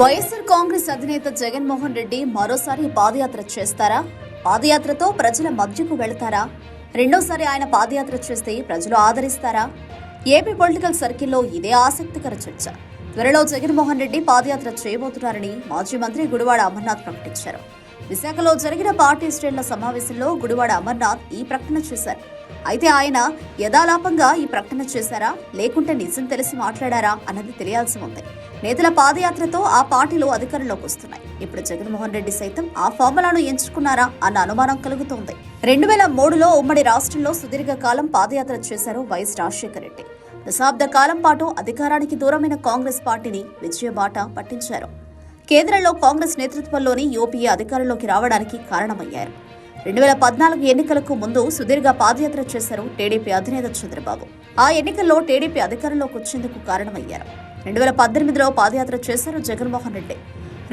వైఎస్ఆర్ కాంగ్రెస్ అధినేత జగన్మోహన్ రెడ్డి మరోసారి పాదయాత్ర చేస్తారా? పాదయాత్రతో ప్రజల మధ్యకు వెళతారా? రెండోసారి ఆయన పాదయాత్ర చేస్తే ప్రజలు ఆదరిస్తారా? ఏపీ పొలిటికల్ సర్కిల్లో ఇదే ఆసక్తికర చర్చ. త్వరలో జగన్మోహన్ రెడ్డి పాదయాత్ర చేయబోతున్నారని మాజీ మంత్రి గుడివాడ అమర్నాథ్ ప్రకటించారు. విశాఖలో జరిగిన పార్టీ శ్రేణుల సమావేశంలో గుడివాడ అమర్నాథ్ ఈ ప్రకటన చేశారు. అయితే ఆయన యథాలాపంగా ఈ ప్రకటన చేశారా? లేకుంటే నిజం తెలిసి మాట్లాడారా? అన్నది తెలియాల్సి ఉంది. నేతల పాదయాత్రతో ఆ పార్టీలు అధికారంలోకి వస్తున్నాయి. ఇప్పుడు జగన్మోహన్ రెడ్డి సైతం ఆ ఫార్ములాను ఎంచుకున్నారా? అన్న అనుమానం కలుగుతోంది. రెండు వేల మూడులో ఉమ్మడి రాష్ట్రంలో సుదీర్ఘ కాలం పాదయాత్ర చేశారు వైఎస్ రాజశేఖర రెడ్డి. దశాబ్ద కాలం పాటు అధికారానికి దూరమైన కాంగ్రెస్ పార్టీని విజయబాట పట్టించారు. కేంద్రంలో కాంగ్రెస్ నేతృత్వంలోని యూపీఏ అధికారంలోకి రావడానికి కారణమయ్యారు. రెండు వేల పద్నాలుగు ఎన్నికలకు ముందు సుదీర్ఘ పాదయాత్ర చేశారు టీడీపీ అధినేత చంద్రబాబు. ఆ ఎన్నికల్లో టీడీపీ అధికారంలోకి వచ్చేందుకు కారణమయ్యారు. రెండు వేల పద్దెనిమిదిలో పాదయాత్ర చేశారు జగన్మోహన్ రెడ్డి.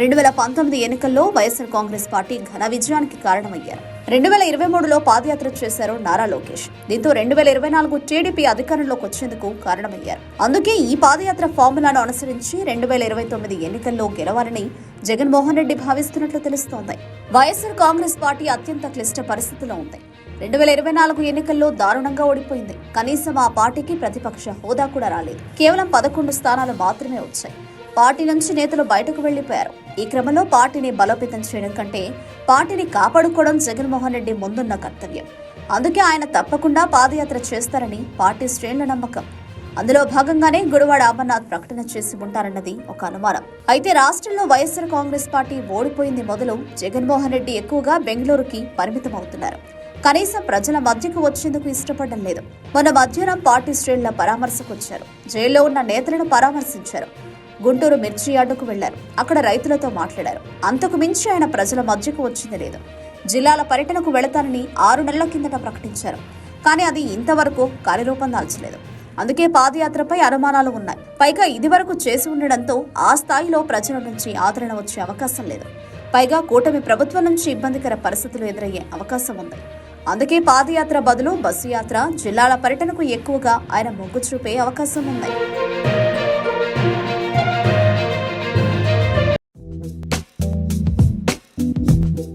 రెండు వేల పంతొమ్మిది ఎన్నికల్లో వైఎస్ఆర్ కాంగ్రెస్ పార్టీ ఘన విజయానికి కారణమయ్యారు. రెండు వేల ఇరవై మూడులో పాదయాత్ర చేశారు నారా లోకేష్. దీంతో రెండు వేల ఇరవై నాలుగు టీడీపీ అధికారంలోకి వచ్చేందుకు కారణమయ్యారు. అందుకే ఈ పాదయాత్ర ఫార్ములాను అనుసరించి రెండు వేల ఇరవై తొమ్మిది ఎన్నికల్లో గెలవాలని జగన్మోహన్ రెడ్డి భావిస్తున్నట్లు తెలుస్తోంది. వైఎస్ఆర్ కాంగ్రెస్ పార్టీ అత్యంత క్లిష్ట పరిస్థితిలో ఉంది. రెండు వేల ఇరవై నాలుగు ఎన్నికల్లో దారుణంగా ఓడిపోయింది. కనీసం ఆ పార్టీకి ప్రతిపక్ష హోదా కూడా రాలేదు. కేవలం పదకొండు స్థానాలు మాత్రమే వచ్చాయి. పార్టీ నుంచి నేతలు బయటకు వెళ్ళిపోయారు ఈ క్రమంలో పార్టీని బలోపేతం చేయడం కంటే పార్టీని కాపాడుకోవడం జగన్మోహన్ రెడ్డి ముందున్న కర్తవ్యం. అందుకే ఆయన తప్పకుండా పాదయాత్ర చేస్తారని పార్టీ శ్రేణుల నమ్మకం. అందులో భాగంగానే గుడివాడ అమర్నాథ్ ప్రకటన చేసి ఉంటారన్నది ఒక అనుమానం. అయితే రాష్ట్రంలో వైఎస్ఆర్ కాంగ్రెస్ పార్టీ ఓడిపోయింది మొదలు జగన్మోహన్ రెడ్డి ఎక్కువగా బెంగళూరుకి పరిమితమవుతున్నారు. కనీసం ప్రజల మధ్యకు వచ్చేందుకు ఇష్టపడడం లేదు. మొన్న మధ్యాహ్నం పార్టీ శ్రేణుల పరామర్శకు వచ్చారు జైల్లో ఉన్న నేతలను పరామర్శించారు. గుంటూరు మిర్చి యార్డుకు వెళ్ళారు. అక్కడ రైతులతో మాట్లాడారు. అంతకు మించి ఆయన ప్రజల మధ్యకు వచ్చింది లేదు. జిల్లాల పర్యటనకు వెళతానని ఆరు నెలల కిందట ప్రకటించారు. కానీ అది ఇంతవరకు కార్యరూపం దాల్చలేదు. అందుకే పాదయాత్రపై అనుమానాలు ఉన్నాయి. పైగా ఇదివరకు చేసి ఉండడంతో ఆ స్థాయిలో ప్రజల నుంచి ఆదరణ వచ్చే అవకాశం లేదు. పైగా కూటమి ప్రభుత్వం నుంచి ఇబ్బందికర పరిస్థితులు ఎదురయ్యే అవకాశం ఉంది. అందుకే పాదయాత్ర బదులు బస్సు యాత్ర జిల్లాల పర్యటనకు ఎక్కువగా ఆయన మొగ్గు చూపే అవకాశం ఉంది.